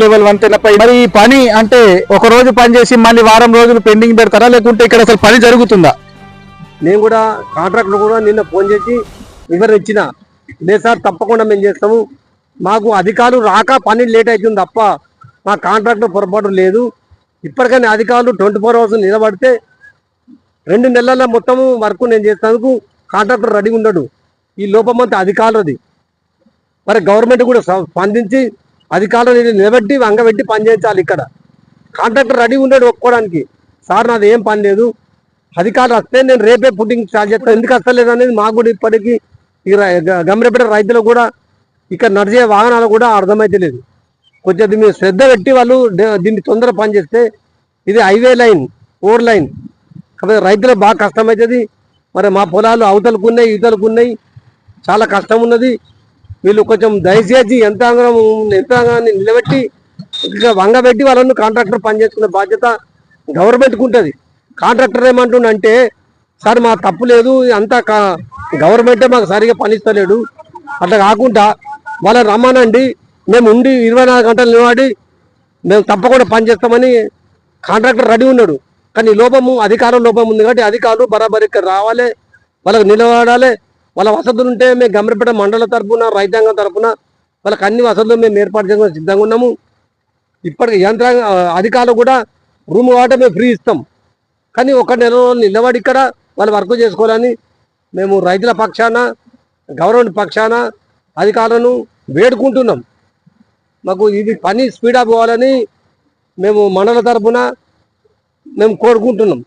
Level వంతెనపై మరి ఈ పని అంటే ఒక రోజు పని చేసి మళ్ళీ వారం రోజులు పెండింగ్ పెడతారా? లేకుంటే ఇక్కడ అసలు పని జరుగుతుందా? నేను కూడా కాంట్రాక్టర్ కూడా నిన్న ఫోన్ చేసి వివరణ ఇచ్చిన. లేదు సార్ తప్పకుండా మేము చేస్తాము. మాకు అధికారులు రాక పని లేట్ అవుతుంది తప్ప మా కాంట్రాక్టర్ పొరపాటు లేదు. ఇప్పటికైనా అధికారులు ట్వంటీ ఫోర్ అవర్స్ నిలబడితే రెండు నెలల మొత్తము వర్క్ నేను చేసినందుకు కాంట్రాక్టర్ రెడీ ఉండడు. ఈ లోపమంతా అధికారులది. మరి గవర్నమెంట్ కూడా స్పందించి అధికారులు నేను నిలబెట్టి వంగబెట్టి పని చేయించాలి ఇక్కడ. కాంట్రాక్టర్ రెడీ ఉండేది ఒప్పుకోవడానికి. సార్ నాది ఏం పని లేదు. అధికారులు వస్తే నేను రేపే పుట్టింగ్ స్టార్ట్ చేస్తాను ఎందుకు వస్తలేదు అనేది మాకు కూడా ఇప్పటికీ ఈ రైతులకు కూడా ఇక్కడ నడిచే వాహనాలు కూడా అర్థమైతే లేదు. కొంచెం మీరు శ్రద్ధ పెట్టి వాళ్ళు దీన్ని తొందర పని చేస్తే ఇది హైవే లైన్ ఫోర్ లైన్. కాబట్టి రైతులకు బాగా కష్టమవుతుంది. మరి మా పొలాలు అవతలకు ఉన్నాయి ఇవతలకు ఉన్నాయి. చాలా కష్టం ఉన్నది. వీళ్ళు కొంచెం దయచేసి యంత్రాంగం యంత్రాంగాన్ని నిలబెట్టి ఇక వంగబెట్టి వాళ్ళను కాంట్రాక్టర్ పనిచేసుకునే బాధ్యత గవర్నమెంట్కి ఉంటుంది. కాంట్రాక్టర్ ఏమంటుండంటే సార్ మా తప్పు లేదు అంతా కా- గవర్నమెంటే మాకు సరిగా పనిస్తలేడు. అట్లా కాకుండా వాళ్ళని రమ్మనండి మేము ఉండి ఇరవై నాలుగు గంటలు నిలబడి మేము తప్పకుండా పనిచేస్తామని కాంట్రాక్టర్ రెడీ ఉన్నాడు. కానీ లోపము అధికారం లోపం ఉంది కాబట్టి అధికారులు బరాబరికి రావాలి వాళ్ళకి నిలబడాలి వాళ్ళ వసతులు ఉంటే మేము గమ్రపేట మండల తరపున రైతాంగం తరఫున వాళ్ళకి అన్ని వసతులు మేము ఏర్పాటు చేసుకుని సిద్ధంగా ఉన్నాము. ఇప్పటికి యంత్రాంగ అధికారులు కూడా రూమ్ వాటర్ మేము ఫ్రీ ఇస్తాం. కానీ ఒక నెల నిలబడి ఇక్కడ వాళ్ళు వర్క్ చేసుకోవాలని మేము రైతుల పక్షాన గవర్నమెంట్ పక్షాన అధికారులను వేడుకుంటున్నాం. మాకు ఇది పని స్పీడ్ అప్ అవ్వాలని మేము మండల తరపున మేము కోరుకుంటున్నాం.